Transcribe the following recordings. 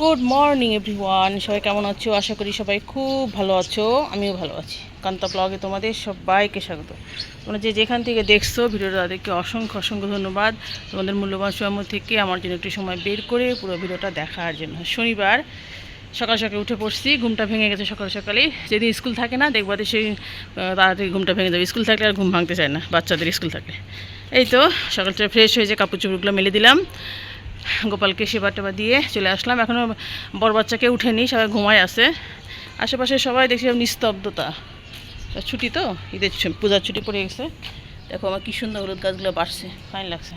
Good morning everyone সবাই কেমন আছো? আশা করি সবাই খুব ভালো আছো। আমিও ভালো আছি। কান্তা ব্লগে তোমাদের সবাইকে স্বাগত। তোমরা যে যেখান থেকে দেখছ, ভিডিওটা তাদেরকে অসংখ্য অসংখ্য ধন্যবাদ। তোমাদের মূল্যবান সময় থেকে আমার জন্য একটু সময় বের করে পুরো ভিডিওটা দেখার জন্য। শনিবার, সকাল সকালে উঠে পড়ছি, ঘুমটা ভেঙে গেছে সকাল সকালেই। যেদিন স্কুল থাকে না, দেখবা সেই তাড়াতাড়ি ঘুমটা ভেঙে যাবে। স্কুল থাকলে আর ঘুম ভাঙতে চায় না, বাচ্চাদের স্কুল থাকলে। এই তো, সকালটা ফ্রেশ হয়ে যে কাপড় চোপড়গুলো মেলে দিলাম। গোপালকে সেবা টেবা দিয়ে চলে আসলাম। এখনও বড় বাচ্চাকে উঠেনি, সবাই ঘুমায় আছে। আশেপাশে সবাই দেখছি সব নিস্তব্ধতা। ছুটি তো, ঈদের পূজার ছুটি পড়ে গেছে। দেখো আমার কী সুন্দর হলুদ গাছগুলো বাড়ছে ফাইন লাগছে।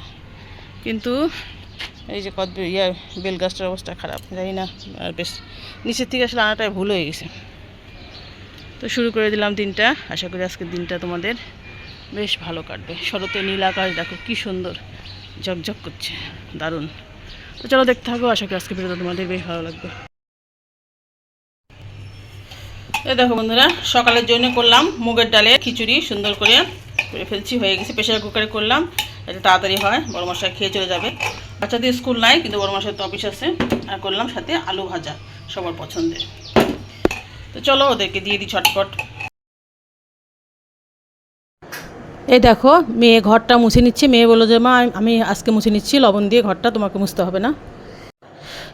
কিন্তু এই যে কদ ইয়া, বেল গাছটার অবস্থা খারাপ, জানি না। আর বেশ, নিচের থেকে আসলে আনাটাই ভুল হয়ে গেছে। তো শুরু করে দিলাম দিনটা। আশা করি আজকের দিনটা তোমাদের বেশ ভালো কাটবে। শরতে নীল আকাশ দেখো কী সুন্দর, ঝকঝক করছে, দারুণ। তো চলো দেখতে থাকো, আশা করি আজকে ভিডিওটা তোমাদের বেশ ভালো লাগবে। এই দেখো বন্ধুরা, সকালের জন্য করলাম মুগের ডালে খিচুড়ি, সুন্দর করে করে ফেলছি, হয়ে গেছে প্রেশার কুকারে করলাম। যাতে তাড়াতাড়ি হয়, বড় মশাই খেয়ে চলে যাবে। বাচ্চাদের স্কুল নাই, কিন্তু বড় মশাই তো অফিস আছে। আর করলাম সাথে আলু ভাজা, সবার পছন্দের। তো চলো ওদেরকে দিয়ে দিই ছটপট এই দেখো, মেয়ে ঘরটা মুছে নিচ্ছে। মেয়ে বলল যে, মা, আমি আজকে মুছে নিচ্ছি, লবণ দিয়ে ঘরটা তোমাকে মুছতে হবে না।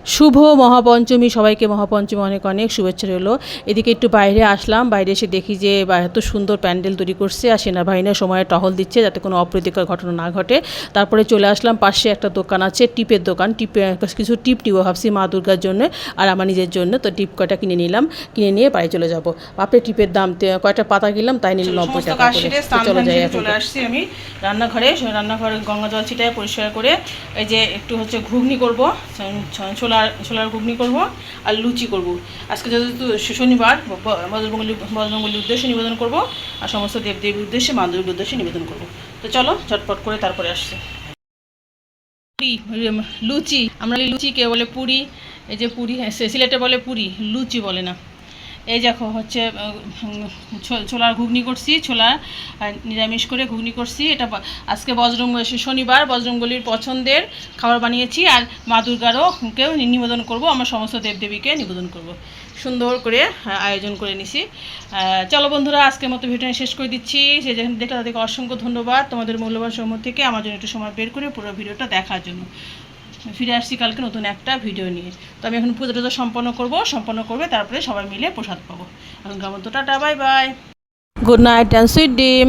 শুভ মহাপঞ্চমী সবাইকে মহাপঞ্চমী অনেক অনেক শুভেচ্ছা রইল। এদিকে একটু বাইরে আসলাম বাইরে এসে দেখি যে এত সুন্দর প্যান্ডেল তৈরি করছে আর সেনাবাহিনীর সময় টহল দিচ্ছে যাতে কোনো অপ্রীতিকর ঘটনা না ঘটে। তারপরে চলে আসলাম পাশে একটা দোকান আছে টিপের দোকান। টিপে কিছু টিপ নিবো ভাবছি মা দুর্গার জন্য আর আমার নিজের জন্য। তো টিপ কয়টা কিনে নিলাম কিনে নিয়ে বাড়ি চলে যাব। বাপরে টিপের দাম তে- কয়টা পাতা কিনলাম তাই নিলাম নব্বই টাকা চলে যাই এখন চলে আসছি আমি রান্নাঘরে। রান্নাঘরে গঙ্গা জল ছিটায় পরিষ্কার করে এই যে একটু হচ্ছে ঘুগনি করব। ছোলার ছোলার ঘুগনি করব আর লুচি করব। আজকে যেহেতু শনিবার বজরঙ্গলি বজরঙ্গলির উদ্দেশ্যে নিবেদন করব আর সমস্ত দেবদেবীর উদ্দেশ্যে মাধবীর উদ্দেশ্যে নিবেদন করব। তো চলো চটপট করে তারপরে আসছে। লুচি আমরা লুচি কে বলে পুরি? এই যে পুরি হ্যাঁ, সিলেটে বলে পুরি লুচি বলে না। এই দেখো হচ্ছে ছোলার ঘুগনি করছি, ছোলা নিরামিষ করে ঘুগনি করছি। এটা আজকে বজরঙ্গ শনিবার, বজরঙ্গলির পছন্দের খাবার বানিয়েছি। আর মা দুর্গারও কেউ নিবেদন করব, আমার সমস্ত দেবদেবীকে নিবেদন করব। সুন্দর করে আয়োজন করে নিছি। চলো বন্ধুরা, আজকের মতো ভিডিও শেষ করে দিচ্ছি। সে যেখানে দেখলে তাদেরকে অসংখ্য ধন্যবাদ তোমাদের মূল্যবান সময় থেকে আমার জন্য একটু সময় বের করে পুরো ভিডিওটা দেখার জন্য। ফিরে আসছি কালকে নতুন একটা ভিডিও নিয়ে। তো আমি এখন পুজো টুজো সম্পন্ন করব, সম্পন্ন করবে, তারপরে সবাই মিলে প্রসাদ পাবো। এখন কেমন তো tata bye bye good night and sweet dream